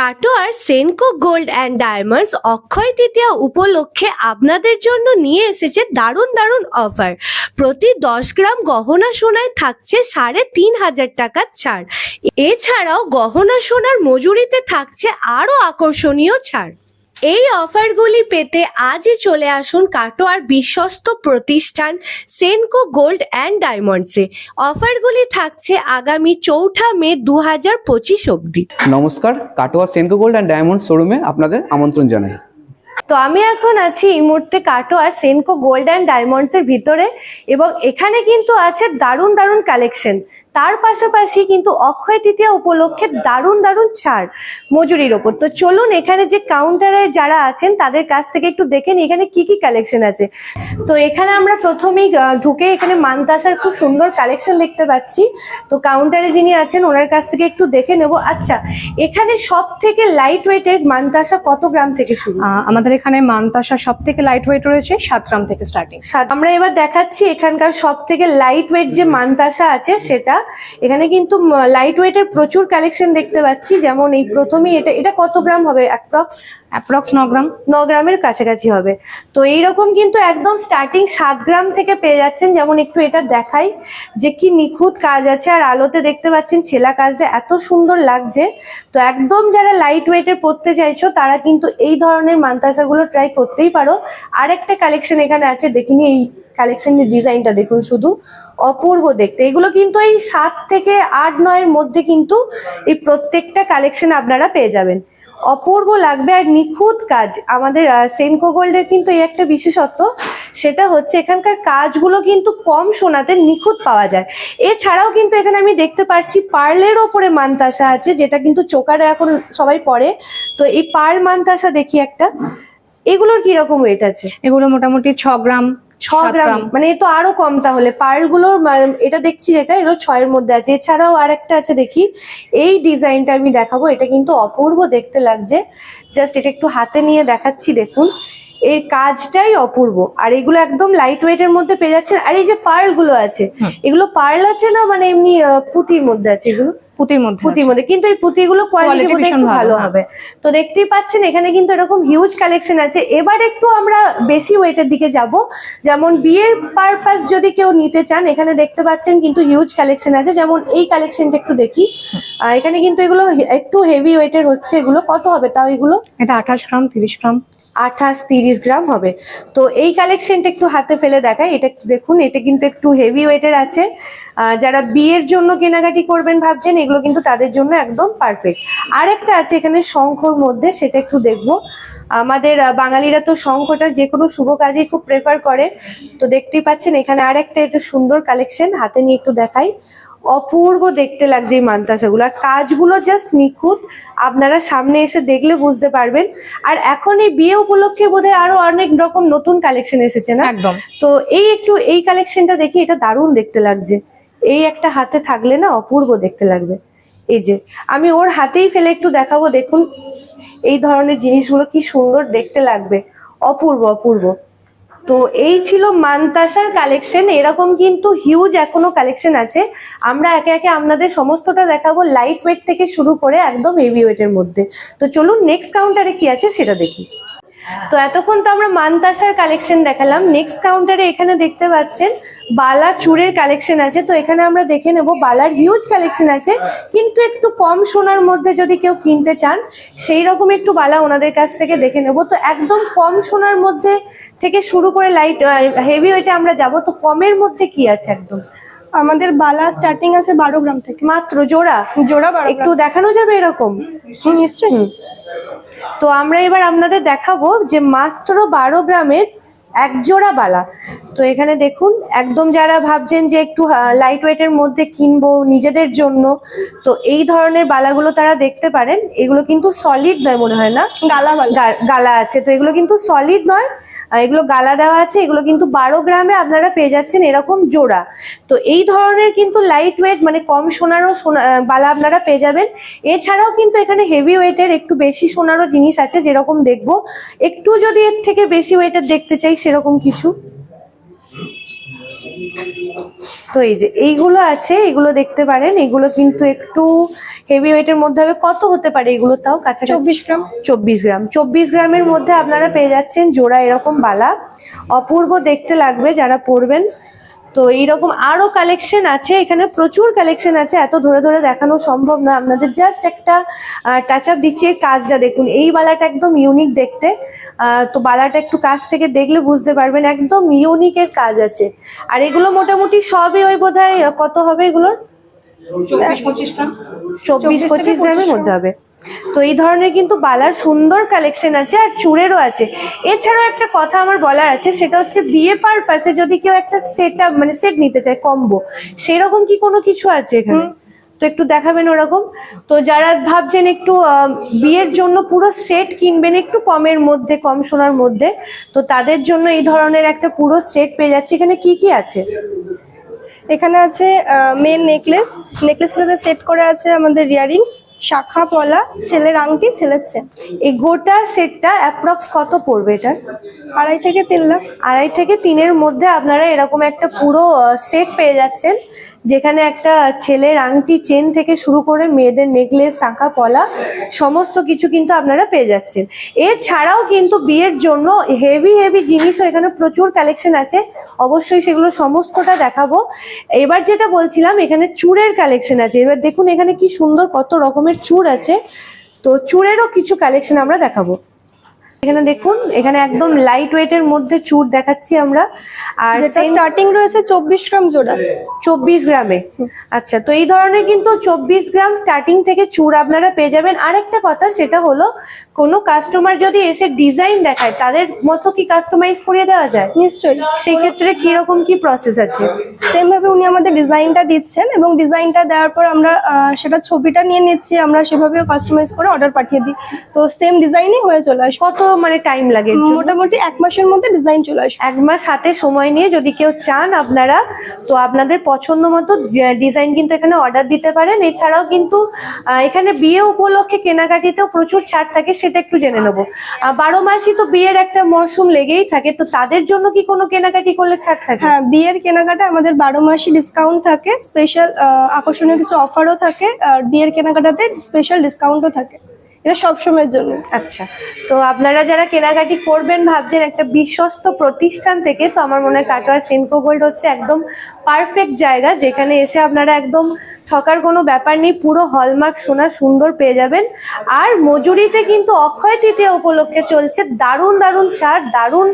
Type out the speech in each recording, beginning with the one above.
কাটোয়ার Senco gold and diamonds Akshaya Tritiya উপলক্ষে আপনাদের জন্য নিয়ে এসেছে দারুণ দারুণ অফার। প্রতি দশ গ্রাম গহনা সোনায় থাকছে সাড়ে তিন হাজার টাকার ছাড়। এছাড়াও গহনা সোনার মজুরিতে থাকছে আরও আকর্ষণীয় ছাড়। এই অফারগুলি পেতে আজই চলে আসুন কাটোয়ার বিশ্বস্ত প্রতিষ্ঠান সেনকো গোল্ড অ্যান্ড ডায়মন্ডসে অফারগুলি থাকছে আগামী চৌঠা মে দু হাজার পঁচিশ অবধি। নমস্কার Katwa Senco gold and diamond শোরুমে আপনাদের আমন্ত্রণ জানাই। তো আমি এখন আছি এই মুহূর্তে কাটোয়ার সেনকো গোল্ড অ্যান্ড ডায়মন্ডস এর ভিতরে এবং এখানে কিন্তু আছে দারুণ দারুণ কালেকশন তার পাশাপাশি কিন্তু অক্ষয় তৃতীয়া উপলক্ষে দারুণ দারুণ ছাড় মজুরির ওপর। তো চলুন এখানে যে কাউন্টারে যারা আছেন তাদের কাছ থেকে একটু দেখে নিই এখানে কি কি কালেকশন আছে? তো এখানে আমরা প্রথমেই ঢুকে এখানে মানতাসার খুব সুন্দর কালেকশন দেখতে পাচ্ছি। তো কাউন্টারে যিনি আছেন ওনার কাছ থেকে একটু দেখে নেব। আচ্ছা এখানে সব থেকে লাইট ওয়েটের মানতাসা কত গ্রাম থেকে শুরু? আমাদের এখানে মানতাসা সব থেকে লাইট ওয়েট রয়েছে সাত গ্রাম থেকে স্টার্টিং আমরা এবার দেখাচ্ছি এখানকার সব থেকে লাইট ওয়েট যে মানতাসা আছে সেটা এখানে কিন্তু লাইট ওয়েটের প্রচুর কালেকশন দেখতে পাচ্ছি। যেমন এই প্রথমেই এটা এটা কত গ্রাম হবে অ্যাপ্রক্স অ্যাপ্রক্স ন গ্রাম। ন গ্রামের কাছাকাছি হবে। তো এইরকম কিন্তু একদম স্টার্টিং সাত গ্রাম থেকে পেয়ে যাচ্ছেন। যেমন একটু এটা দেখাই যে কি নিখুঁত কাজ আছে। আর আলোতে দেখতে পাচ্ছেন ছেলা কাজটা এত সুন্দর লাগছে। তো একদম যারা লাইট ওয়েটের পড়তে চাইছো তারা কিন্তু এই ধরনের মান্তাসাগুলো ট্রাই করতেই পারো। আরেকটা কালেকশন এখানে আছে দেখিনি এই কালেকশনের ডিজাইনটা দেখুন, শুধু অপূর্ব দেখতে। এগুলো কিন্তু এই সাত থেকে আট, নয়ের মধ্যে কিন্তু এই প্রত্যেকটা কালেকশন আপনারা পেয়ে যাবেন। অপূর্ব লাগবে আর নিখুঁত কাজ। আমাদের সেনকো গোল্ডের কিন্তু এই একটা বিশেষত্ব, সেটা হচ্ছে এখানকার কাজগুলো কিন্তু কম সোনাতে নিখুঁত পাওয়া যায়। এছাড়াও কিন্তু এখানে আমি দেখতে পাচ্ছি পার্লের ওপরে মানতাসা আছে, যেটা কিন্তু চোকারে এখন সবাই পরে। তো এই পার্ল মানতাসা দেখি একটা। এগুলোর কীরকম ওয়েট আছে? এগুলো মোটামুটি ছ গ্রাম ছ গ্রাম মানে এ তো আরও কম তাহলে। পার্লগুলোর মা- এটা দেখছি যেটা এগুলো ছয়ের মধ্যে আছে। এছাড়াও আর একটা আছে দেখি। এই ডিজাইনটা আমি দেখাবো। এটা কিন্তু অপূর্ব দেখতে লাগছে। জাস্ট এটা একটু হাতে নিয়ে দেখাচ্ছি দেখুন। এই কাজটাই অপূর্ব। আর এগুলো একদম লাইট ওয়েটের মধ্যে পেয়ে যাচ্ছেন। আর এই যে পার্লগুলো আছে এগুলো পার্ল আছে না মানে এমনি পুঁতির মধ্যে আছে এগুলো? পুঁতির মধ্যে পুঁতির মধ্যে। কিন্তু এই পুঁতিগুলো কোয়ালিটি বোধহয় একটু ভালো। হবে। তো দেখতেই পাচ্ছেন এখানে কিন্তু এরকম হিউজ কালেকশন আছে। এবার একটু আমরা বেশি ওয়েটের দিকে যাব। যেমন বিয়ের পারপাস যদি কেউ নিতে চান এখানে দেখতে পাচ্ছেন কিন্তু হিউজ কালেকশন আছে। যেমন এই কালেকশনটা একটু দেখি। এখানে কিন্তু এগুলো একটু হেভি ওয়েটের হচ্ছে। এগুলো কত হবে তাও এগুলো? এটা আঠাশ গ্রাম তিরিশ গ্রাম। আঠাশ তিরিশ গ্রাম হবে। তো এই কালেকশনটা একটু হাতে ফেলে দেখায় এটা দেখুন এটা কিন্তু একটু হেভি ওয়েটের আছে। যারা বিয়ের জন্য কেনাকাটি করবেন ভাবছেন এগুলো কিন্তু তাদের জন্য একদম পারফেক্ট আরেকটা আছে এখানে শঙ্খর মধ্যে সেটা একটু দেখব। আমাদের বাঙালিরা তো শঙ্খটা যে কোনো শুভ কাজেই খুব প্রেফার করে। তো দেখতেই পাচ্ছেন এখানে আরেকটা এটা সুন্দর কালেকশন হাতে নিয়ে একটু দেখাই। অপূর্ব দেখতে লাগছে এই মান্তাসাগুলো। আর কাজগুলো জাস্ট নিখুঁত আপনারা সামনে এসে দেখলে বুঝতে পারবেন। আর এখন এই বিয়ে উপলক্ষে বোধহয় আরও অনেক রকম নতুন কালেকশন এসেছে না? একদম। তো এই একটু এই কালেকশনটা দেখি এটা দারুণ দেখতে লাগছে। এই একটা হাতে থাকলে না অপূর্ব দেখতে লাগবে। এই যে, আমি ওর হাতেই ফেলে একটু দেখাবো, দেখুন। এই ধরনের জিনিসগুলো কি সুন্দর দেখতে লাগবে। অপূর্ব অপূর্ব। তো এই ছিল মানতাসার কালেকশন এরকম কিন্তু হিউজ এখনও কালেকশন আছে। আমরা একে একে আপনাদের সমস্তটা দেখাবো লাইট ওয়েট থেকে শুরু করে একদম হেভি ওয়েটের মধ্যে। তো চলুন নেক্সট কাউন্টারে কি আছে সেটা দেখি। তো এতক্ষণ তো আমরা মানতাসার কালেকশন দেখালাম। নেক্সট কাউন্টারে এখানে দেখতে পাচ্ছেন বালা চুরের কালেকশন আছে। তো এখানে আমরা দেখে নেব, বালার হিউজ কালেকশন আছে। কিন্তু একটু কম সোনার মধ্যে যদি কেউ কিনতে চান, সেই রকম একটু বালা ওনাদের কাছ থেকে দেখে নেব। তো একদম কম সোনার মধ্যে থেকে শুরু করে লাইট হেভি ওয়েটে আমরা যাব। তো কমের মধ্যে কি আছে একদম? আমাদের বালা স্টার্টিং আছে বারো গ্রাম থেকে। মাত্র জোড়া? জোড়া বারো একটু দেখানো যাবে এরকম? নিশ্চয়ই। তো আমরা এবার আপনাদের দেখাবো যে মাত্র বারো গ্রামের এক জোড়া বালা। তো এখানে দেখুন একদম যারা ভাবছেন যে একটু লাইট ওয়েটের মধ্যে কিনবো নিজেদের জন্য তো এই ধরনের বালাগুলো তারা দেখতে পারেন। এগুলো কিন্তু সলিড নয় মনে হয় না? গালা গালা আছে। তো এগুলো কিন্তু সলিড নয়। এগুলো গালা দেওয়া আছে, এগুলো কিন্তু বারো গ্রামে আপনারা পেয়ে যাচ্ছেন এরকম জোড়া। তো এই ধরনের কিন্তু লাইট ওয়েট মানে কম সোনারও সোনা বালা আপনারা পেয়ে যাবেন। এছাড়াও কিন্তু এখানে হেভি ওয়েটের একটু বেশি সোনারও জিনিস আছে, যেরকম দেখব। একটু যদি এর থেকে বেশি ওয়েটের দেখতে চাই, সেরকম কিছু। তো এই যে এইগুলো আছে এগুলো দেখতে পারেন। এগুলো কিন্তু একটু হেভি ওয়েটের মধ্যে হবে। কত হতে পারে এগুলো তাও কাছাকাছি? চব্বিশ গ্রাম। চব্বিশ গ্রাম। চব্বিশ গ্রামের মধ্যে আপনারা পেয়ে যাচ্ছেন জোড়া এরকম বালা। অপূর্ব দেখতে লাগবে যারা পরবেন। তো এইরকম আরও কালেকশন আছে এখানে প্রচুর কালেকশন আছে এত ধরে ধরে দেখানো সম্ভব না। আপনাদের জাস্ট একটা টাচ আপ দিচ্ছি এর কাজটা দেখুন। এই বালাটা একদম ইউনিক দেখতে। তো বালাটা একটু কাছ থেকে দেখলে বুঝতে পারবেন একদম ইউনিকের কাজ আছে। আর এগুলো মোটামুটি সবই ওই বোধহয় কত হবে এগুলোর? চব্বিশ পঁচিশ গ্রামের মধ্যে হবে। তো এই ধরনের কিন্তু বালার সুন্দর কালেকশন আছে আর চুড়েরও আছে। এছাড়াও একটা কথা আমার বলার আছে সেটা হচ্ছে বিয়ে পারপাসে যদি কেউ একটা সেট মানে সেট নিতে চায় কম্বো সেরকম কি কোনো কিছু আছে এখানে? তো একটু দেখাবেন ওরকম। তো যারা ভাবছেন একটু বিয়ের জন্য পুরো সেট কিনবেন একটু কমের মধ্যে কম সোনার মধ্যে তো তাদের জন্য এই ধরনের একটা পুরো সেট পেয়ে যাচ্ছে। এখানে কি কি আছে? এখানে আছে মেন নেকলেস নেকলেসের সাথে সেট করে আছে আমাদের ইয়ারিংস শাখা পলা ছেলের আংটি ছেলের চেন। এই গোটা সেটটা অ্যাপ্রক্স কত পড়বে এটার? আড়াই থেকে তিন লাখ। আড়াই থেকে তিনের মধ্যে আপনারা এরকম একটা পুরো সেট পেয়ে যাচ্ছেন, যেখানে একটা ছেলের আংটি, চেন থেকে শুরু করে মেয়েদের নেকলেস, শাঁখা, পলা, সমস্ত কিছু কিন্তু আপনারা পেয়ে যাচ্ছেন। এছাড়াও কিন্তু বিয়ের জন্য হেভি হেভি জিনিসও এখানে প্রচুর কালেকশন আছে। অবশ্যই সেগুলো সমস্তটা দেখাবো। এবার যেটা বলছিলাম, এখানে চূড়ের কালেকশন আছে। এবার দেখুন এখানে কি সুন্দর, কত রকমের চূড় আছে। তো চূড়েরও কিছু কালেকশন আমরা দেখাবো। এখানে দেখুন এখানে একদম লাইট ওয়েটের মধ্যে চুর দেখাচ্ছি আমরা। আর স্টার্টিং রয়েছে চব্বিশ গ্রাম জোড়া। চব্বিশ গ্রামে। আচ্ছা তো এই ধরনের কিন্তু চব্বিশ গ্রাম স্টার্টিং থেকে চুর আপনারা পেয়ে যাবেন। আরেকটা কথা সেটা হলো কোনো কাস্টমার যদি এসে ডিজাইন দেখায় তাদের মতো কি কাস্টমাইজ করিয়ে দেওয়া যায়? নিশ্চয়ই। সেই ক্ষেত্রে কীরকম কি প্রসেস আছে? সেম ভাবে উনি আমাদের ডিজাইনটা দিচ্ছেন এবং ডিজাইনটা দেওয়ার পর আমরা সেটা ছবিটা নিয়ে নিচ্ছি আমরা সেভাবেও কাস্টমাইজ করে অর্ডার পাঠিয়ে দিই। তো সেম ডিজাইনই হয়ে চলে আসে কত মানে টাইম লাগে মোটামুটি এক মাসের মধ্যে ডিজাইন চলে আসবে। এক মাস হাতে সময় নিয়ে যদি কেউ চান আপনারা তো আপনাদের পছন্দ মতো ডিজাইন কিন্তু এখানে অর্ডার দিতে পারেন। এছাড়াও কিন্তু এখানে বিয়ে উপলক্ষে কেনাকাটিতেও প্রচুর ছাড় থাকে সেটা একটু জেনে নেব। বারো মাসই তো বিয়ের একটা মরশুম লেগেই থাকে তো তাদের জন্য কি কোনো কেনাকাটি করলে ছাড় থাকে? হ্যাঁ বিয়ের কেনাকাটা আমাদের বারো মাসই ডিসকাউন্ট থাকে স্পেশাল আকর্ষণীয় কিছু অফারও থাকে আর বিয়ের কেনাকাটাতে স্পেশাল ডিসকাউন্টও থাকে। এটা সবসময়ের জন্য। আচ্ছা তো আপনারা যারা কেনাকাটি করবেন, ভাবছেন একটা বিশ্বস্ত প্রতিষ্ঠান থেকে, তো আমার মনে হয় কাটোয়া সেনকো গোল্ড হচ্ছে একদম পারফেক্ট জায়গা যেখানে এসে আপনারা একদম ঠকার কোনো ব্যাপার নেই, পুরো হলমার্ক সোনা সুন্দর পেয়ে যাবেন। আর মজুরিতে কিন্তু অক্ষয় তৃতীয়া উপলক্ষে চলছে দারুণ দারুণ ছাড়, দারুণ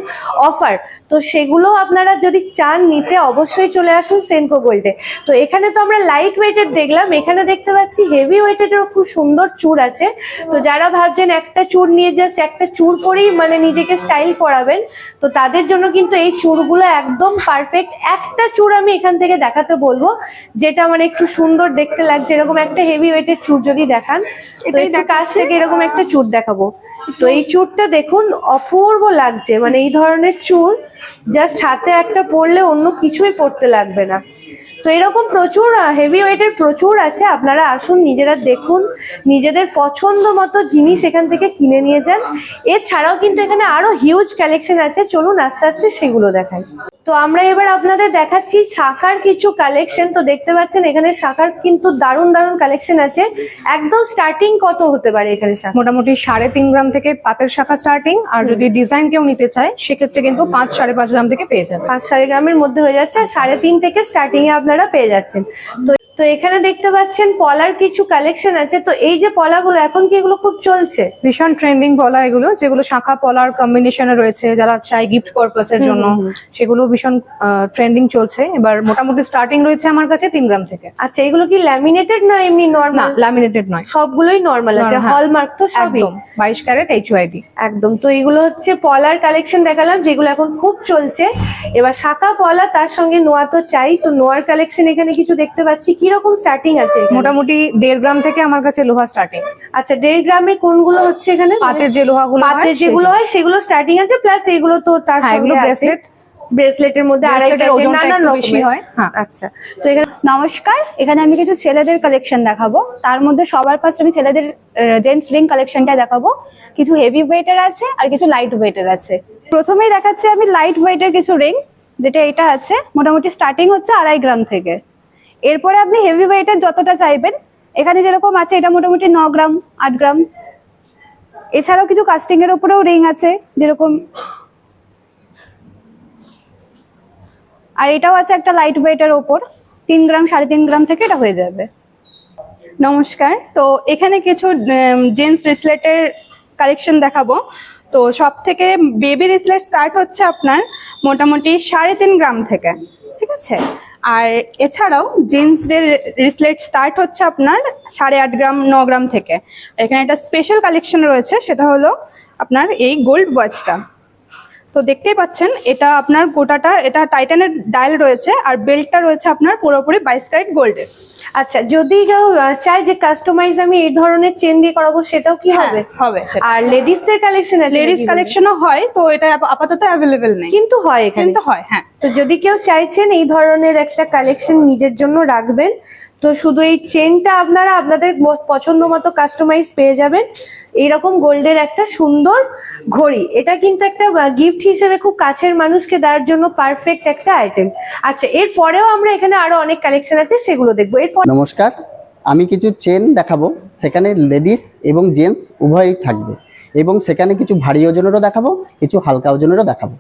অফার তো সেগুলো আপনারা যদি চান নিতে অবশ্যই চলে আসুন সেনকো গোল্ডে তো এখানে তো আমরা লাইট ওয়েটেড দেখলাম, এখানে দেখতে পাচ্ছি হেভি ওয়েটেডেরও খুব সুন্দর চূড় আছে। তো যারা ভাবছেন একটা চূড় নিয়ে জাস্ট একটা চুর পরেই মানে নিজেকে স্টাইল করাবেন, তো তাদের জন্য কিন্তু এই চুরগুলো একদম পারফেক্ট একটা চূড় আমি এখান থেকে দেখাতে বলব যেটা মানে একটু সুন্দর দেখতে লাগছে এরকম একটা হেভি ওয়েটের চূড় যদি দেখান তো একটু কাছ থেকে এরকম একটা চুর দেখাবো। তো এই চুরটা দেখুন অপূর্ব লাগছে মানে এই ধরনের চূড় জাস্ট হাতে একটা পরলে অন্য কিছুই পড়তে লাগবে না। তো এরকম প্রচুর হেভি ওয়েটের প্রচুর আছে আপনারা আসুন নিজেরা দেখুন নিজেদের পছন্দ মতো জিনিস এখান থেকে কিনে নিয়ে যান। এছাড়াও কিন্তু এখানে আরও হিউজ কালেকশন আছে চলুন আস্তে আস্তে সেগুলো দেখাই। তো আমরা এবার আপনাদের দেখাচ্ছি শাখার কিছু কালেকশন তো দেখতে পাচ্ছেন এখানে শাখার কিন্তু দারুণ দারুণ কালেকশন আছে। একদম স্টার্টিং কত হতে পারে এখানে মোটামুটি সাড়ে তিন গ্রাম থেকে পাতের শাখা স্টার্টিং আর যদি ডিজাইন কেউ নিতে চায় সেক্ষেত্রে কিন্তু পাঁচ সাড়ে পাঁচ গ্রাম থেকে পেয়ে যাবে। পাঁচ সাড়ে গ্রামের মধ্যে হয়ে যাচ্ছে আর সাড়ে তিন থেকে স্টার্টিং এ আপনারা পেয়ে যাচ্ছেন। তো তো এখানে দেখতে পাচ্ছেন পলার কিছু কালেকশন আছে। তো এই যে পলাগুলো এখন কি এগুলো খুব চলছে? ভীষণ ট্রেন্ডিং পলা এগুলো যেগুলো শাখা পলার কম্বিনেশনে রয়েছে যারা চায় গিফট পারপাসের জন্য সেগুলো ভীষণ ট্রেন্ডিং চলছে। এবার মোটামুটি স্টার্টিং রয়েছে আমার কাছে তিন গ্রাম থেকে। আচ্ছা এগুলো কি ল্যামিনেটেড না এমনি নর্মাল ল্যামিনেটেড নয়। সবগুলোই নর্মাল আছে হ্যাঁ। হলমার্ক তো সবই। একদম বাইশ ক্যারেট এইচ ওয়াইডি একদম তো এগুলো হচ্ছে পলার কালেকশন দেখালাম যেগুলো এখন খুব চলছে। এবার শাখা পলা তার সঙ্গে নোয়া তো চাই তো নোয়ার কালেকশন এখানে কিছু দেখতে পাচ্ছি। কি রকম স্টার্টিং আছে মোটামুটি দেড় গ্রাম থেকে আমার কাছে লোহা স্টার্টিং আচ্ছা দেড় গ্রামে কোনগুলো হচ্ছে এখানে? পাতের যে লোহাগুলো হয়, পাতের যেগুলো হয় সেগুলো স্টার্টিং আছে প্লাস এগুলো তো তার হ্যাঁ, সঙ্গে bracelet। ব্রেসলেটের মধ্যে আড়াইটা আছে নানান রকমের। হয়, হ্যাঁ। আচ্ছা তো এখানে নমস্কার এখানে আমি কিছু ছেলেদের কালেকশন দেখাবো। তার মধ্যে সবার ফার্স্ট আমি ছেলেদের জেন্টস রিং কালেকশনটা দেখাবো। কিছু হেভি ওয়েটের আছে আর কিছু লাইট ওয়েটের আছে। প্রথমেই দেখাচ্ছি আমি লাইট ওয়েটের কিছু রিং যেটা এটা আছে। মোটামুটি স্টার্টিং হচ্ছে আড়াই গ্রাম থেকে। এরপরে আপনি হেভি ওয়েটের যতটা চাইবেন, এখানে যেরকম আছে, এটা মোটামুটি ন গ্রাম, আট গ্রাম। এছাড়াও কিছু কাস্টিং এর উপরেও রিং আছে, যেরকম আর এটাও আছে একটা লাইট ওয়েটের ওপর, তিন গ্রাম, সাড়ে তিন গ্রাম থেকে এটা হয়ে যাবে। নমস্কার, তো এখানে কিছু জেন্টস রিসলেটের কালেকশন দেখাবো। তো সব থেকে বেবি রিসলেট স্টার্ট হচ্ছে আপনার মোটামুটি সাড়ে তিন গ্রাম থেকে। ঠিক আছে? আর এছাড়াও জিন্সদের রিসলেট স্টার্ট হচ্ছে আপনার সাড়ে আট গ্রাম, ন গ্রাম থেকে। এখানে একটা স্পেশাল কালেকশন রয়েছে, সেটা হলো আপনার এই গোল্ড ওয়াচটা তো দেখতেই পাচ্ছেন এটা আপনার গোটাটা এটা টাইটানের ডায়াল রয়েছে আর বেল্টটা রয়েছে আপনার পুরোপুরি বাইশ ক্যারেট গোল্ডের আচ্ছা যদি কেউ চায় যে কাস্টমাইজ আমি এই ধরনের চেন দিয়ে করাবো সেটাও কি হবে? হবে আর লেডিস লেডিসদের কালেকশন আছে লেডিস কালেকশনও হয় তো এটা আপাতত অ্যাভেলেবেল নেই। কিন্তু হয় এখানে। কিন্তু হয় হ্যাঁ। তো যদি কেউ চাইছেন এই ধরনের একটা কালেকশন নিজের জন্য রাখবেন তো শুধু এই চেনটা আপনারা আপনাদের পছন্দ মতো কাস্টমাইজ পেয়ে যাবেন। এইরকম গোল্ডের একটা সুন্দর ঘড়ি। এটা কিন্তু একটা গিফট হিসেবে খুব কাছের মানুষকে দেওয়ার জন্য পারফেক্ট একটা আইটেম আচ্ছা এরপরেও আমরা এখানে আরও অনেক কালেকশন আছে, সেগুলো দেখব। এরপর নমস্কার। আমি কিছু চেন দেখাবো। সেখানে লেডিস এবং জেন্টস উভয়ই থাকবে। এবং সেখানে কিছু ভারী ওজনেরও দেখাবো, কিছু হালকা ওজনেরও দেখাবো।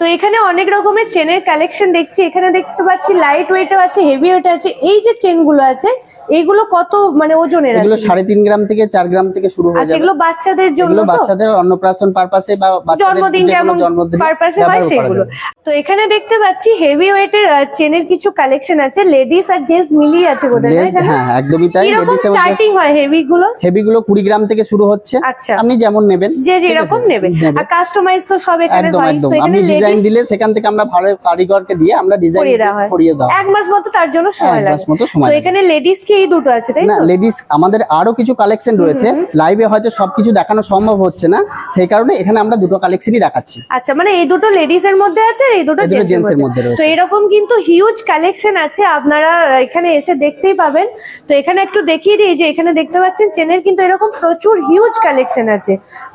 তো এখানে অনেক রকমের চেনের কালেকশন দেখছি। এখানে দেখতে পাচ্ছি লাইট ওয়েটও আছে হেভি ওয়েট আছে। এই যে চেনগুলো আছে এইগুলো কত মানে ওজনের আছে? সাড়ে তিন গ্রাম থেকে চার গ্রাম থেকে শুরু হয়ে আচ্ছা এগুলো বাচ্চাদের জন্য তো? বাচ্চাদের অন্নপ্রাশন পারপাসে বা বাচ্চাদের জন্মদিন যেমন পারপাসে হয় সেগুলো। তো এখানে দেখতে পাচ্ছি হেভি ওয়েটের চেনের কিছু কালেকশন আছে। লেডিস আর জেন্টস মিলিয়ে আছে বোধহয় না? এখানে হ্যাঁ একদমই তাই। লেডিস স্টার্টিং হয় হেভি গুলো হেভি গুলো কুড়ি গ্রাম থেকে শুরু হচ্ছে। আচ্ছা। আপনি যেমন নেবেন যে? যেরকম নেবেন। আর কাস্টমাইজ তো সব এখানে হয়। তো এখানে ডিজাইন দিলে সেখান থেকে আমরা ভালো কারিগরকে দিয়ে আমরা ডিজাইন করিয়ে হয়। হয়। এক মাস মতো তার জন্য সময় এক লাগে। মাস মতো সময় তো এখানে লেডিস কি এই দুটো আছে তাই না লেডিস আমাদের আরও কিছু কালেকশন রয়েছে। লাইভে হয়তো সবকিছু দেখানো সম্ভব হচ্ছে না। সেই কারণে এখানে আমরা দুটো কালেকশনই দেখাচ্ছি। আচ্ছা মানে এই দুটো লেডিস এর মধ্যে আছে আর এই দুটো জেন্টস এর মধ্যে? রয়েছে। তো এরকম কিন্তু হিউজ কালেকশন আছে আপনারা এখানে এসে দেখতেই পাবেন। তো এখানে একটু দেখিয়ে দিই যে এখানে দেখতে পাচ্ছেন চেনের কিন্তু এরকম প্রচুর হিউজ কালেকশন আছে।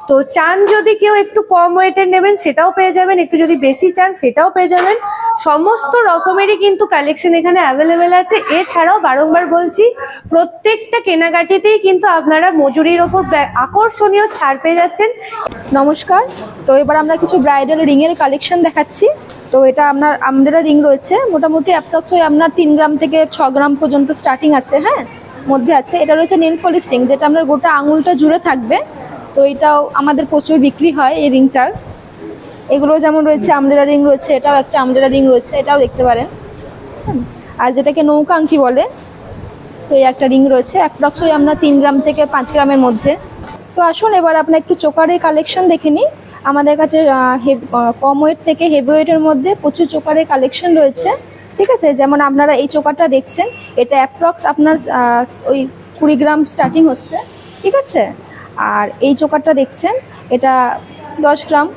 তো চান যদি কেউ একটু কম ওয়েটের নেবেন সেটাও পেয়ে যাবেন। একটু যদি বেশি চান সেটাও পেয়ে যাবেন। সমস্ত রকমেরই কিন্তু কালেকশন এখানে অ্যাভেলেবেল আছে। এছাড়াও বারংবার বলছি, প্রত্যেকটা কেনাকাটিতেই কিন্তু আপনারা মজুরির ওপর আকর্ষণীয় ছাড় পেয়ে যাচ্ছেন। নমস্কার। তো এবার আমরা কিছু ব্রাইডাল রিং এর কালেকশন দেখাচ্ছি। তো এটা আপনার আমরেলা রিং রয়েছে। মোটামুটি অ্যাপ্রক্স আপনার তিন গ্রাম থেকে ছ গ্রাম পর্যন্ত স্টার্টিং আছে হ্যাঁ? মধ্যে আছে। এটা রয়েছে নেল পলিশ রিং যেটা আপনার গোটা আঙুলটা জুড়ে থাকবে। তো এটাও আমাদের প্রচুর বিক্রি হয় এই রিংটার এগুলো যেমন রয়েছে, আমরেলা রিং রয়েছে, এটাও একটা আমরেলা রিং রয়েছে, এটাও দেখতে পারেন। আর যেটাকে নৌকা আংটি বলে তো এই একটা রিং রয়েছে অ্যাপ্রক্স ওই আমরা তিন গ্রাম থেকে পাঁচ গ্রামের মধ্যে। তো আসুন, এবার আপনার একটু চোকারের কালেকশন দেখে নিই। আমাদের কাছে কম ওয়েট থেকে হেভি ওয়েটের মধ্যে প্রচুর চোকারের কালেকশন রয়েছে। ঠিক আছে? যেমন আপনারা এই চোকারটা দেখছেন, এটা অ্যাপ্রক্স আপনার ওই কুড়ি গ্রাম স্টার্টিং হচ্ছে। ঠিক আছে? আর এই চোকারটা দেখছেন, এটা দশ গ্রাম।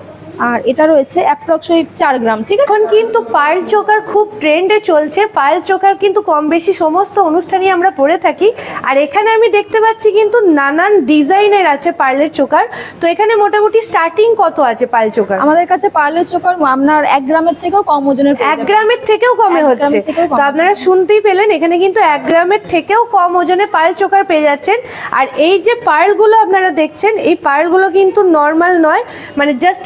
আর এটা রয়েছে অ্যাপ্রক্স ওই চার গ্রাম ঠিক এখন কিন্তু পায়েল চোকার খুব ট্রেন্ডে চলছে। পায়েল চোকার কিন্তু কম বেশি সমস্ত অনুষ্ঠানই আমরা পরে থাকি। আর এখানে আমি দেখতে পাচ্ছি কিন্তু নানান ডিজাইনের আছে পার্লের চোকার। তো এখানে মোটামুটি স্টার্টিং কত আছে পায়েল চোকার? আমাদের কাছে পার্লের চোকার আপনার এক গ্রামের থেকেও কম ওজনের এক গ্রামের থেকেও কমে হচ্ছে। তো আপনারা শুনতেই পেলেন এখানে কিন্তু এক গ্রামের থেকেও কম ওজনে পায়েল চোকার পেয়ে যাচ্ছেন। আর এই যে পায়েলগুলো আপনারা দেখছেন এই পায়েলগুলো কিন্তু নর্মাল নয় মানে জাস্ট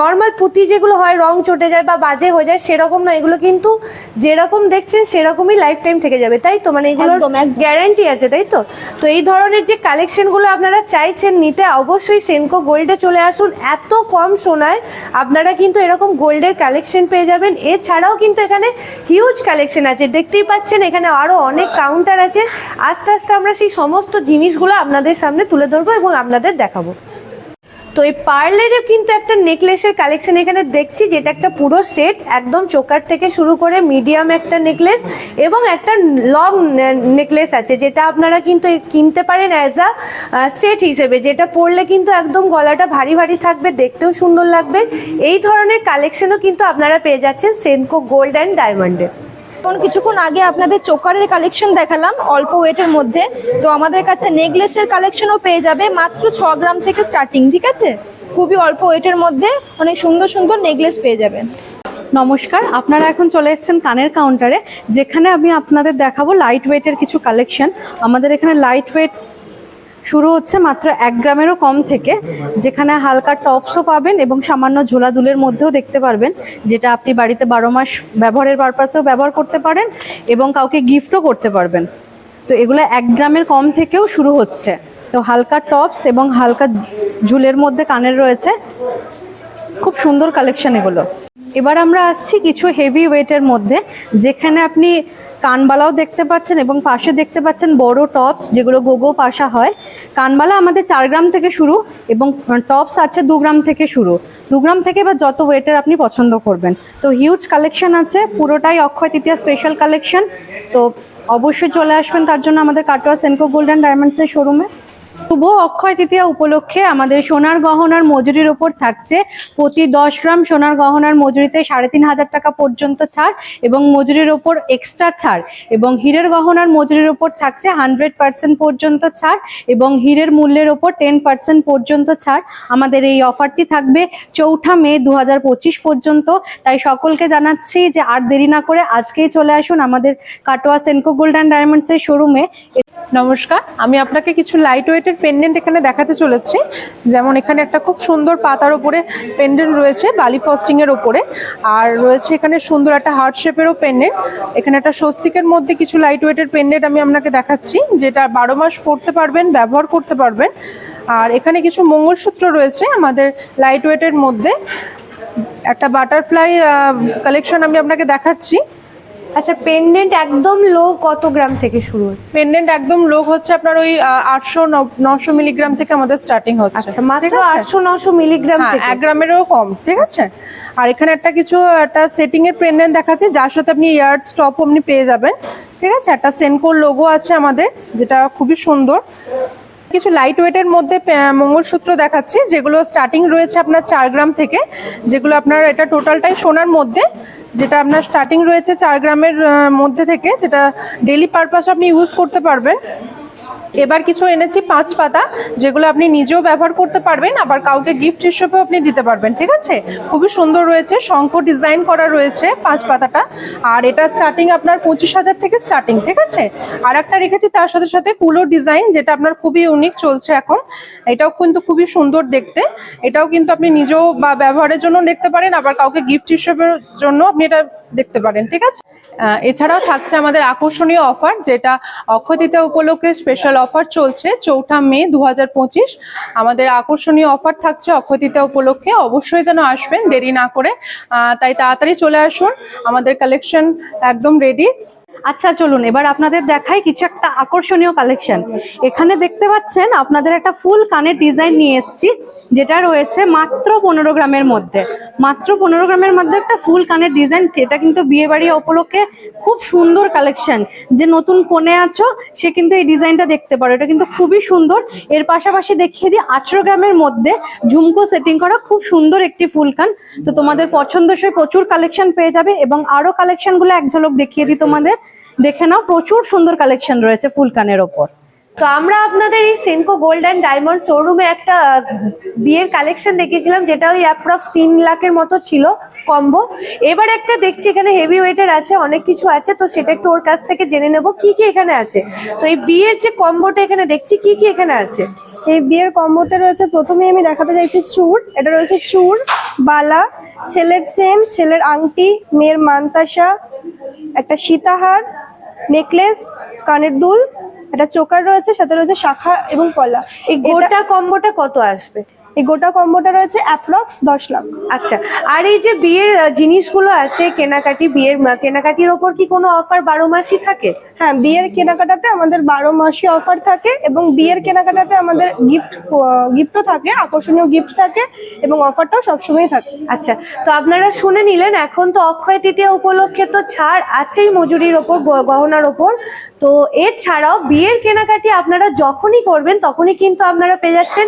নর্মাল পুঁতি যেগুলো হয় রং চটে যায় বা বাজে হয়ে যায় সেরকম না। এগুলো কিন্তু যেরকম দেখছেন সেরকমই লাইফ টাইম থেকে যাবে তাই তো? মানে এগুলোর। গ্যারান্টি আছে তাই তো? তো এই ধরনের যে কালেকশনগুলো আপনারা চাইছেন নিতে অবশ্যই সেনকো গোল্ডে চলে আসুন। এত কম সোনায় আপনারা কিন্তু এরকম গোল্ডের কালেকশন পেয়ে যাবেন। এছাড়াও কিন্তু এখানে হিউজ কালেকশন আছে। দেখতেই পাচ্ছেন এখানে আরও অনেক কাউন্টার আছে। আস্তে আস্তে আমরা সেই সমস্ত জিনিসগুলো আপনাদের সামনে তুলে ধরবো এবং আপনাদের দেখাবো। তো এই পার্লের কিন্তু একটা নেকলেসের কালেকশন এখানে দেখছি, যেটা একটা পুরো সেট, একদম চোকার থেকে শুরু করে মিডিয়াম একটা নেকলেস এবং একটা লং নেকলেস আছে, যেটা আপনারা কিন্তু কিনতে পারেন অ্যাজ আ সেট হিসেবে, যেটা পরলে কিন্তু একদম গলাটা ভারী ভারী থাকবে, দেখতেও সুন্দর লাগবে। এই ধরনের কালেকশনও কিন্তু আপনারা পেয়ে যাচ্ছেন সেনকো গোল্ড অ্যান্ড ডায়মন্ডে যেমন কিছুক্ষণ আগে আপনাদের চোকারের কালেকশন দেখালাম, অল্প ওয়েটের মধ্যে। তো আমাদের কাছে নেকলেসের কালেকশনও পেয়ে যাবে, মাত্র ছ গ্রাম থেকে স্টার্টিং, ঠিক আছে? খুবই অল্প ওয়েটের মধ্যে অনেক সুন্দর সুন্দর নেকলেস পেয়ে যাবেন নমস্কার, আপনারা এখন চলে এসছেন কানের কাউন্টারে, যেখানে আমি আপনাদের দেখাবো লাইট ওয়েটের কিছু কালেকশন। আমাদের এখানে লাইট ওয়েট শুরু হচ্ছে মাত্র এক গ্রামেরও কম থেকে, যেখানে হালকা টপসও পাবেন এবং সামান্য ঝোলা দুলের মধ্যেও দেখতে পারবেন, যেটা আপনি বাড়িতে বারো মাস ব্যবহারের পারপাসেও ব্যবহার করতে পারেন এবং কাউকে গিফটও করতে পারবেন। তো এগুলো এক গ্রামের কম থেকেও শুরু হচ্ছে। তো হালকা টপস এবং হালকা ঝুলের মধ্যে কানের রয়েছে। খুব সুন্দর কালেকশন এগুলো। এবার আমরা আসছি কিছু হেভি ওয়েটের মধ্যে, যেখানে আপনি কানবালাও দেখতে পাচ্ছেন এবং পাশে দেখতে পাচ্ছেন বড় টপস, যেগুলো গোগো পাশা হয়। কানবালা আমাদের চার গ্রাম থেকে শুরু এবং টপস আছে দু গ্রাম থেকে শুরু। দু গ্রাম থেকে বা যত ওয়েটের আপনি পছন্দ করবেন। তো হিউজ কালেকশন আছে, পুরোটাই অক্ষয় তৃতীয়া স্পেশাল কালেকশন তো অবশ্যই চলে আসবেন, তার জন্য আমাদের কাটোয়া সেনকো গোল্ডেন ডায়মন্ডসের শোরুমে শুভ অক্ষয় তৃতীয়া উপলক্ষে আমাদের সোনার গহনার মজুরির ওপর থাকছে প্রতি দশ গ্রাম সোনার গহনার মজুরিতে সাড়ে তিন হাজার টাকা পর্যন্ত ছাড় এবং মজুরির ওপর এক্সট্রা ছাড় এবং হীরের গহনার মজুরির ওপর থাকছে হান্ড্রেড পার্সেন্ট পর্যন্ত ছাড় এবং হীরের মূল্যের ওপর টেন পার্সেন্ট পর্যন্ত ছাড়। আমাদের এই অফারটি থাকবে চৌঠা মে দু হাজার পঁচিশ পর্যন্ত। তাই সকলকে জানাচ্ছি যে আর দেরি না করে আজকেই চলে আসুন আমাদের কাটোয়া সেনকো গোল্ড অ্যান্ড ডায়মন্ডসের শোরুমে। নমস্কার, আমি আপনাকে কিছু লাইট ওয়েটের পেন্ডেন্ট এখানে দেখাতে চলেছি। যেমন এখানে একটা খুব সুন্দর পাতার ওপরে পেন্ডেন্ট রয়েছে, বালি ফস্টিং এর ওপরে। আর রয়েছে এখানে সুন্দর একটা হার্ট শেপেরও পেন্ডেন্ট এখানে একটা স্বস্তিকের মধ্যে কিছু লাইট ওয়েটের পেন্ডেন্ট আমি আপনাকে দেখাচ্ছি, যেটা বারো মাস পরতে পারবেন, ব্যবহার করতে পারবেন। আর এখানে কিছু মঙ্গলসূত্র রয়েছে আমাদের লাইট ওয়েটের মধ্যে। একটা বাটারফ্লাই কালেকশন আমি আপনাকে দেখাচ্ছি। আচ্ছা পেন্ডেন্ট একদম লো কত গ্রাম থেকে শুরু পেন্ডেন্ট একদম লো হচ্ছে আপনার ওই আটশো নশো মিলিগ্রাম থেকে আমাদের স্টার্টিং হচ্ছে। আচ্ছা মাত্র আটশো নশো মিলিগ্রাম হ্যাঁ এক গ্রামেরও কম ঠিক আছে? আর এখানে একটা কিছু একটা সেটিং এর পেন্ডেন্ট দেখাচ্ছে যার সাথে আপনি ইয়ার স্টপ আপনি পেয়ে যাবেন। ঠিক আছে? একটা সেনকোর লোগো আছে আমাদের যেটা খুবই সুন্দর। কিছু লাইট ওয়েটের মধ্যে মঙ্গলসূত্র দেখাচ্ছি যেগুলো স্টার্টিং রয়েছে আপনার চার গ্রাম থেকে যেগুলো আপনার এটা টোটালটাই সোনার মধ্যে। যেটা আপনার স্টার্টিং রয়েছে চার গ্রামের মধ্যে থেকে, যেটা ডেলি পারপাস আপনি ইউজ করতে পারবেন। এবার কিছু এনেছি পাঁচ পাতা, যেগুলো আপনি নিজেও ব্যবহার করতে পারবেন, আবার কাউকে গিফট হিসেবেও আপনি দিতে পারবেন, ঠিক আছে? খুবই সুন্দর রয়েছে, শঙ্খ ডিজাইন করা রয়েছে পাঁচ পাতাটা, আর এটা স্টার্টিং আপনার পঁচিশ হাজার থেকে স্টার্টিং ঠিক আছে? আর একটা রেখেছি তার সাথে সাথে কুলো ডিজাইন যেটা আপনার খুবই ইউনিক চলছে এখন। এটাও কিন্তু খুবই সুন্দর দেখতে। এটাও কিন্তু আপনি নিজেও বা ব্যবহারের জন্য দেখতে পারেন, আবার কাউকে গিফট হিসেবের জন্য আপনি এটা দেখতে পারেন, ঠিক আছে? এছাড়াও থাকছে আমাদের আকর্ষণীয় অফার, যেটা অক্ষয় উপলক্ষে স্পেশাল অফার চলছে, চৌঠা মে দু হাজার পঁচিশ। আমাদের আকর্ষণীয় অফার থাকছে অক্ষয় উপলক্ষে, অবশ্যই যেন আসবেন, দেরি না করে। তাই তাড়াতাড়ি চলে আসুন, আমাদের কালেকশন একদম রেডি আচ্ছা চলুন, এবার আপনাদের দেখাই কিছু একটা আকর্ষণীয় কালেকশন এখানে দেখতে পাচ্ছেন, আপনাদের একটা ফুল কানের ডিজাইন নিয়ে এসেছি। যেটা রয়েছে মাত্র পনেরো গ্রামের মধ্যে। মাত্র পনেরো গ্রামের মধ্যে একটা ফুল কানের ডিজাইন, এটা কিন্তু বিয়ে বাড়ি উপলক্ষে খুব সুন্দর কালেকশন যে নতুন কোণে আছো, সে কিন্তু এই ডিজাইনটা দেখতে পারো। এটা কিন্তু খুবই সুন্দর। এর পাশাপাশি দেখিয়ে দিই, আঠেরো গ্রামের মধ্যে ঝুমকো সেটিং করা খুব সুন্দর একটি ফুল কান। তো তোমাদের পছন্দসই প্রচুর কালেকশন পেয়ে যাবে এবং আরও কালেকশনগুলো এক ঝলক দেখিয়ে দিই তোমাদের। দেখে নাও, প্রচুর সুন্দর কালেকশন রয়েছে ফুল কানের ওপর। তো আমরা আপনাদের এই সেনকো গোল্ড অ্যান্ড ডায়মন্ড শোরুমে একটা বিয়ের কালেকশন দেখিয়েছিলাম যেটা ওই অ্যাপ্রক্স তিন লাখের মতো ছিল কম্বো এবার একটা দেখছি, এখানে হেভি ওয়েটের আছে, অনেক কিছু আছে, তো সেটা একটু ওর কাছ থেকে জেনে নেব, কি কি এখানে আছে? তো এই বিয়ের যে কম্বোটা এখানে দেখছি, কি কি এখানে আছে? এই বিয়ের কম্বোতে রয়েছে, প্রথমেই আমি দেখাতে চাইছি চুর, এটা রয়েছে চুর, বালা, ছেলের চেন ছেলের আংটি, মেয়ের মান্তাসা, একটা সীতাহার নেকলেস কানের দুল একটা চোকার রয়েছে সাথে রয়েছে শাখা এবং পলা এই গোটা কম্বোটা কত আসবে? এই গোটা কম্বোটা রয়েছে অ্যাপ্রক্স দশ লাখ। আচ্ছা আর এই যে বিয়ের জিনিসগুলো আছে কেনাকাটি বিয়ের কেনাকাটির ওপর কি কোনো অফার বারো মাসই থাকে? হ্যাঁ বিয়ের কেনাকাটাতে আমাদের বারো মাসই অফার থাকে এবং বিয়ের কেনাকাটাতে আমাদের গিফট গিফটও থাকে আকর্ষণীয় গিফট থাকে এবং অফারটাও সবসময় থাকে। আচ্ছা তো আপনারা শুনে নিলেন এখন তো অক্ষয় তৃতীয়া উপলক্ষে তো ছাড় আছেই মজুরির ওপর গহনার ওপর। তো এছাড়াও বিয়ের কেনাকাটি আপনারা যখনই করবেন তখনই কিন্তু আপনারা পেয়ে যাচ্ছেন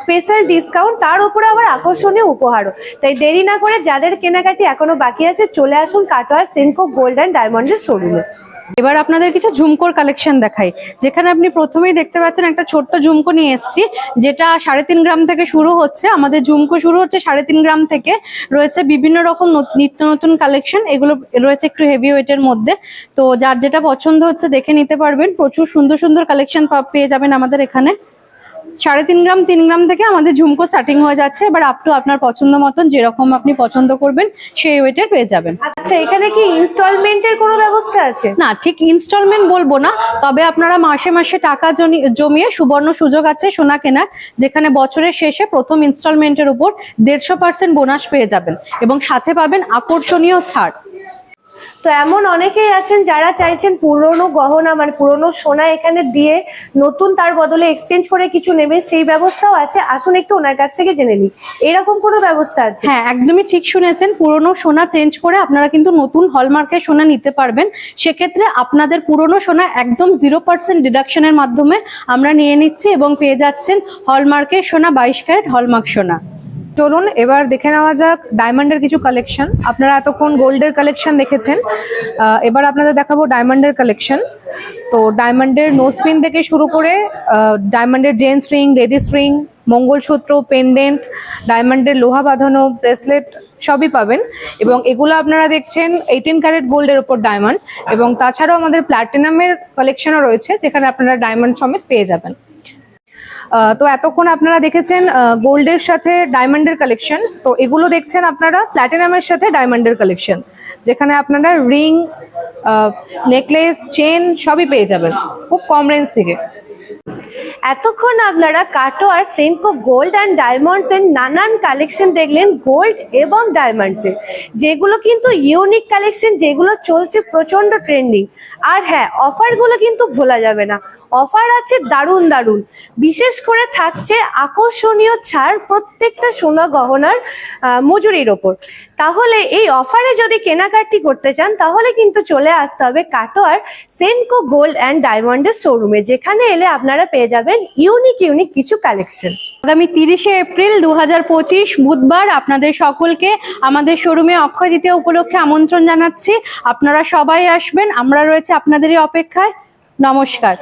স্পেশাল ডিসকাউন্ট তার উপরে আবার আকর্ষণীয় উপহারও তাই দেরি না করে যাদের কেনাকাটি এখনও বাকি আছে, চলে আসুন কাটোয়ার সেনকো গোল্ড অ্যান্ড ডায়মন্ডের শোরুমে এবার আপনাদের কিছু ঝুমকোর কালেকশন দেখাই। যেখানে আপনি প্রথমেই দেখতে পাচ্ছেন একটা ছোট্ট ঝুমকো নিয়ে এসেছি, যেটা সাড়ে তিন গ্রাম থেকে শুরু হচ্ছে। আমাদের ঝুমকো শুরু হচ্ছে সাড়ে তিন গ্রাম থেকে। রয়েছে বিভিন্ন রকম নত- নিত্য নতুন কালেকশন এগুলো রয়েছে একটু হেভি ওয়েটের মধ্যে। তো যার যেটা পছন্দ হচ্ছে দেখে নিতে পারবেন। প্রচুর সুন্দর সুন্দর কালেকশন পেয়ে যাবেন আমাদের এখানে। সাড়ে তিন গ্রাম তিন গ্রাম থেকে আমাদের ঝুমকো স্টার্টিং হয়ে যাচ্ছে। এবার আপ টু আপনার পছন্দ মতন যেরকম আপনি পছন্দ করবেন সেই ওয়েটের পেয়ে যাবেন। আচ্ছা এখানে কি ইনস্টলমেন্টের কোনো ব্যবস্থা আছে? না ঠিক ইনস্টলমেন্ট বলব না তবে আপনারা মাসে মাসে টাকা জমিয়ে সুবর্ণ সুযোগ আছে সোনা কেনার যেখানে বছরের শেষে প্রথম ইনস্টলমেন্টের উপর দেড়শো পার্সেন্ট বোনাস পেয়ে যাবেন। এবং সাথে পাবেন আকর্ষণীয় ছাড়। তো এমন অনেকেই আছেন যারা চাইছেন পুরনো গহনা মানে পুরনো সোনা এখানে দিয়ে নতুন তার বদলে এক্সচেঞ্জ করে কিছু নেবে সেই ব্যবস্থাও আছে। আসুন একটু ওনার কাছ থেকে জেনে নিই। এরকম কোনো ব্যবস্থা আছে? হ্যাঁ একদমই ঠিক শুনেছেন। পুরনো সোনা চেঞ্জ করে আপনারা কিন্তু নতুন হলমার্কের সোনা নিতে পারবেন। সেক্ষেত্রে আপনাদের পুরনো সোনা একদম জিরো পার্সেন্ট ডিডাকশনের মাধ্যমে আমরা নিয়ে নিচ্ছি এবং পেয়ে যাচ্ছেন হলমার্কের সোনা, বাইশ ক্যারেট হলমার্ক সোনা। চলুন, এবার দেখে নেওয়া যাক ডায়মন্ডের কিছু কালেকশন আপনারা এতক্ষণ গোল্ডের কালেকশন দেখেছেন। এবার আপনাদের দেখাবো ডায়মন্ডের কালেকশন তো ডায়মন্ডের নোসপিন থেকে শুরু করে ডায়মন্ডের gents ring ladies ring mangalsutra pendant ডায়মন্ডের লোহা বাঁধানো ব্রেসলেট সবই পাবেন। এবং এগুলো আপনারা দেখছেন এইটিন ক্যারেট গোল্ডের ওপর ডায়মন্ড এবং তাছাড়াও আমাদের প্ল্যাটিনামের কালেকশনও রয়েছে, যেখানে আপনারা ডায়মন্ড সমেত পেয়ে যাবেন। তো এতক্ষণ আপনারা দেখেছেন গোল্ডের সাথে ডায়মন্ডের কালেকশন। তো এগুলো দেখছেন আপনারা প্ল্যাটিনামের সাথে ডায়মন্ডের কালেকশন, যেখানে আপনারা রিং নেকলেস, চেন সবই পেয়ে যাবেন, খুব কম রেঞ্জ থেকে। এতক্ষণ আপনারা কাটোয়ার সেনকো গোল্ড অ্যান্ড ডায়মন্ডস এর নানান কালেকশন দেখলেন, গোল্ড এবং ডায়মন্ডস এর। যেগুলো কিন্তু ইউনিক কালেকশন, যেগুলো চলছে প্রচণ্ড ট্রেন্ডিং। আর হ্যাঁ অফারগুলো কিন্তু ভোলা যাবে না। অফার আছে দারুণ দারুণ। বিশেষ করে থাকছে আকর্ষণীয় ছাড় প্রত্যেকটা সোনা গহনার মজুরির ওপর। তাহলে এই অফারে যদি কেনাকাটি করতে চান, তাহলে কিন্তু চলে আসতে হবে কাটোয়ার সেনকো গোল্ড অ্যান্ড ডায়মন্ডের শোরুমে যেখানে এলে আপনারা পেয়ে যাবেন ইউনিক ইউনিক কিছু কালেকশন আগামী তিরিশে এপ্রিল দু হাজার পঁচিশ বুধবার আপনাদের সকলকে আমাদের শোরুমে অক্ষয় দ্বিতীয় উপলক্ষে আমন্ত্রণ জানাচ্ছি। আপনারা সবাই আসবেন, আমরা রয়েছে আপনাদেরই অপেক্ষায়। নমস্কার।